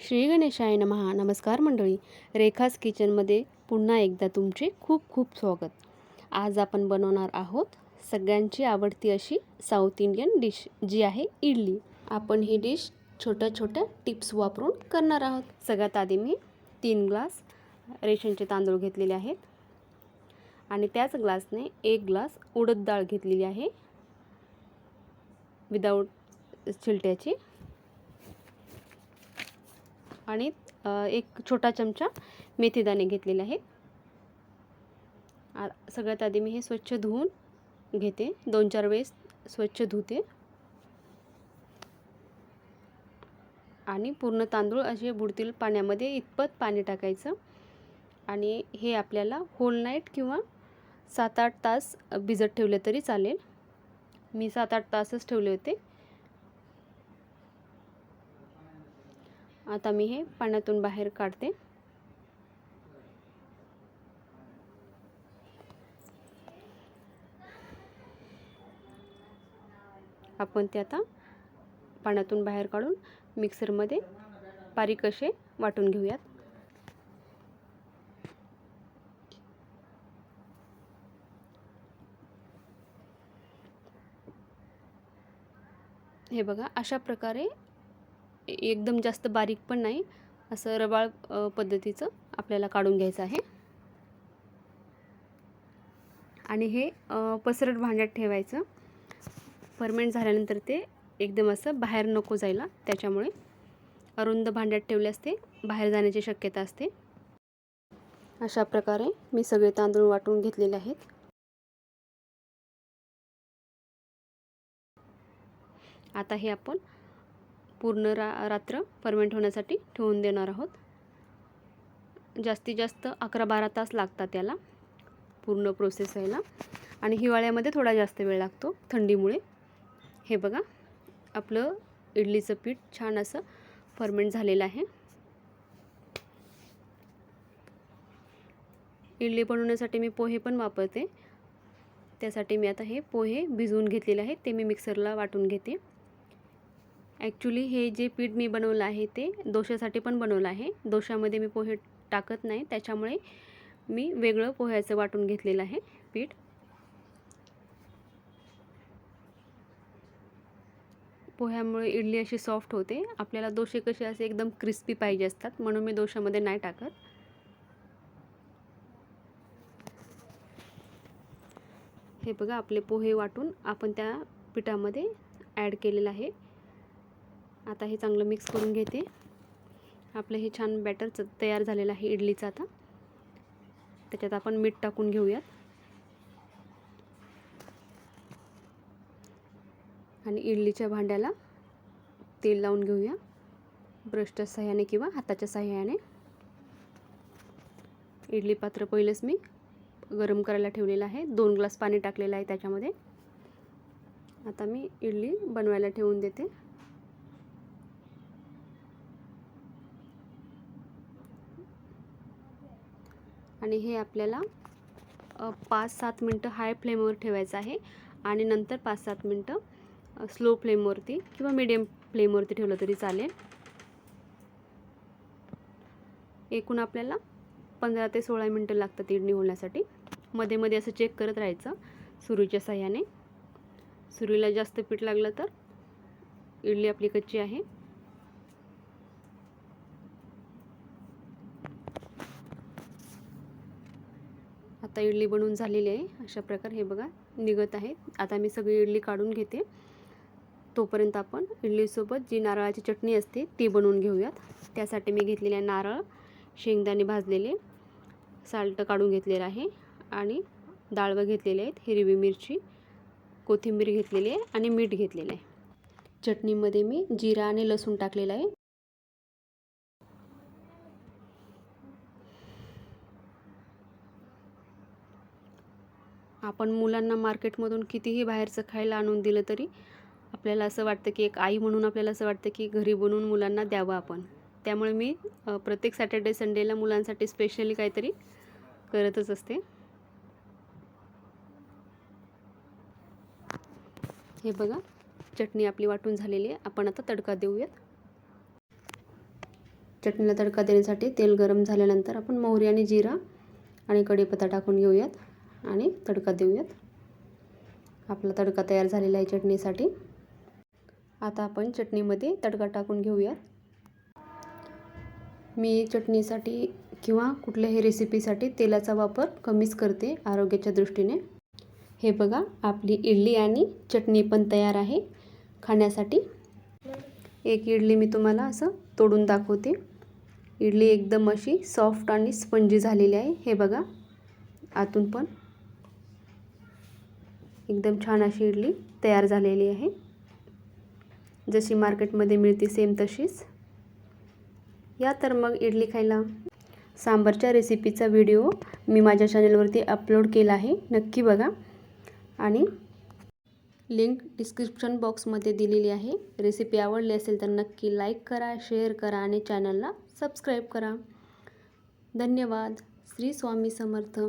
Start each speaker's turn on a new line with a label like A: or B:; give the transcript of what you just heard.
A: श्री गणेशाय नमहा नमस्कार मंडळी. रेखास किचनमध्ये पुन्हा एकदा तुमचे खूप खूप स्वागत. आज आपण बनवणार आहोत सगळ्यांची आवडती अशी साऊथ इंडियन डिश जी आहे इडली. आपण ही डिश छोट्या छोट्या टिप्स वापरून करणार आहोत. सगळ्यात आधी मी तीन ग्लास रेशनचे तांदूळ घेतलेले आहेत. आणि त्याच ग्लासने एक ग्लास उडद डाळ घेतलेली आहे. विदाऊट चिलट्याची. आणि एक छोटा चमचा मेथीदाणे घेतलेले आहे सगळ्यात आधी मी हे स्वच्छ धुवून घेते. दोन चार वेळेस स्वच्छ धुते. आणि पूर्ण तांदूळ असे बुडतील पाण्यामध्ये इतपत पाणी टाकायचं. आणि हे आपल्याला होल नाईट किंवा सात आठ तास भिजत ठेवले तरी चालेल. मी सात आठ तासच ठेवले होते. आता मी हे पाण्यातून बाहेर काढते. आपण ते आता पाण्यातून बाहेर काढून मिक्सरमध्ये बारीक असे वाटून घेऊयात. हे बघा अशा प्रकारे एकदम जास्त बारीक पण नाही असं रबाळ पद्धतीचं आपल्याला काढून घ्यायचं आहे. आणि हे पसरट भांड्यात ठेवायचं. फर्मेंट झाल्यानंतर ते एकदम असं बाहेर नको जायला त्याच्यामुळे अरुंद भांड्यात ठेवले असते बाहेर जाण्याची शक्यता असते. अशा प्रकारे मी सगळे तांदूळ वाटून घेतलेले आहेत. आता हे आपण पूर्ण रा रात्र फर्मेंट होण्यासाठी ठेवून देणार आहोत. जास्तीत जास्त अकरा बारा तास लागतात त्याला पूर्ण प्रोसेस व्हायला. आणि हिवाळ्यामध्ये थोडा जास्त वेळ लागतो थंडीमुळे. हे बघा आपलं इडलीचं पीठ छान असं फर्मेंट झालेलं आहे. इडली बनवण्यासाठी मी पोहे पण वापरते. त्यासाठी मी आता हे पोहे भिजवून घेतलेले आहेत ते मी मिक्सरला वाटून घेते. ॲक्च्युली हे जे पीठ मी बनवलं आहे ते दोशासाठी पण बनवलं आहे. दोशामध्ये मी पोहे टाकत नाही. त्याच्यामुळे मी वेगळं पोह्याचं वाटून घेतलेलं आहे पीठ. पोह्यामुळे इडली अशी सॉफ्ट होते. आपल्याला दोशे कसे असे एकदम क्रिस्पी पाहिजे असतात म्हणून मी दोशामध्ये नाही टाकत. हे बघा आपले पोहे वाटून आपण त्या पिठामध्ये ॲड केलेलं आहे. आता हे चांगलं मिक्स करून घेते. आपलं हे छान बॅटर तयार झालेलं आहे इडलीचं आता. त्याच्यात आपण मीठ टाकून घेऊयात. आणि इडलीच्या भांड्याला तेल लावून घेऊया. ब्रशच्या सहाय्याने किंवा हाताच्या सहाय्याने. इडली पात्र पहिलेच मी गरम करायला ठेवलेलं आहे. दोन ग्लास पाणी टाकलेलं आहे त्याच्यामध्ये. आता मी इडली बनवायला ठेवून देते. आणि हे आपल्याला पाच सात मिनटं हाय फ्लेमवर ठेवायचं आहे आणि नंतर पाच सात मिनटं स्लो फ्लेमवरती किंवा मीडियम फ्लेमवरती ठेवलं तरी चालेल. एकूण आपल्याला पंधरा ते सोळा मिनटं लागतात इडली होण्यासाठी मध्ये मध्ये असं चेक करत राहायचं सुरीच्या साह्याने सुरीला जास्त पीठ लागलं तर इडली आपली कच्ची आहे. आता इडली बनवून झालेली आहे. अशा प्रकारे हे बघा निघत आहे. आता मी सगळी इडली काढून घेते. तोपर्यंत आपण इडलीसोबत जी नारळाची चटणी असते ती बनवून घेऊयात. त्यासाठी मी घेतलेले आहे नारळ शेंगदाणे भाजलेले साल्ट काढून घेतलेलं आहे आणि डाळवं घेतलेले आहेत हिरवी मिरची कोथिंबीर घेतलेली आहे आणि मीठ घेतलेलं आहे. चटणीमध्ये मी जिरा आणि लसूण टाकलेलं आहे. आपण मुलांना मार्केटमधून कितीही बाहेरचं खायला आणून दिलं तरी आपल्याला असं वाटतं की एक आई म्हणून आपल्याला असं वाटतं की घरी बनवून मुलांना द्यावं आपण. त्यामुळे मी प्रत्येक सॅटर्डे संडेला मुलांसाठी स्पेशली काहीतरी करतच असते. हे बघा चटणी आपली वाटून झालेली आहे. आपण आता तडका देऊयात. चटणीला तडका देण्यासाठी तेल गरम झाल्यानंतर आपण मोहरी आणि जिरा आणि कढीपत्ता टाकून घेऊयात. आणि तडका देऊयात. आपला तडका तयार झालेला आहे चटणीसाठी. आता आपण चटणीमध्ये तडका टाकून घेऊयात. मी चटणीसाठी किंवा कुठल्याही रेसिपीसाठी तेलाचा वापर कमीच करते आरोग्याच्या दृष्टीने. हे बघा आपली इडली आणि चटणी पण तयार आहे खाण्यासाठी. एक इडली मी तुम्हाला असं तोडून दाखवते. इडली एकदम अशी सॉफ्ट आणि स्पंजी झालेली आहे. हे बघा आतून पण एकदम छान अशी इडली तयार झालेली आहे. जशी मार्केटमध्ये मिळते सेम तशीच. या तर मग इडली खायला. सांबारच्या रेसिपीचा व्हिडिओ मी माझ्या चॅनलवरती अपलोड केला आहे. नक्की बघा. आणि लिंक डिस्क्रिप्शन बॉक्समध्ये दिलेली आहे. रेसिपी आवडली असेल तर नक्की लाईक करा शेअर करा आणि चॅनलला सबस्क्राईब करा. धन्यवाद. श्री स्वामी समर्थ.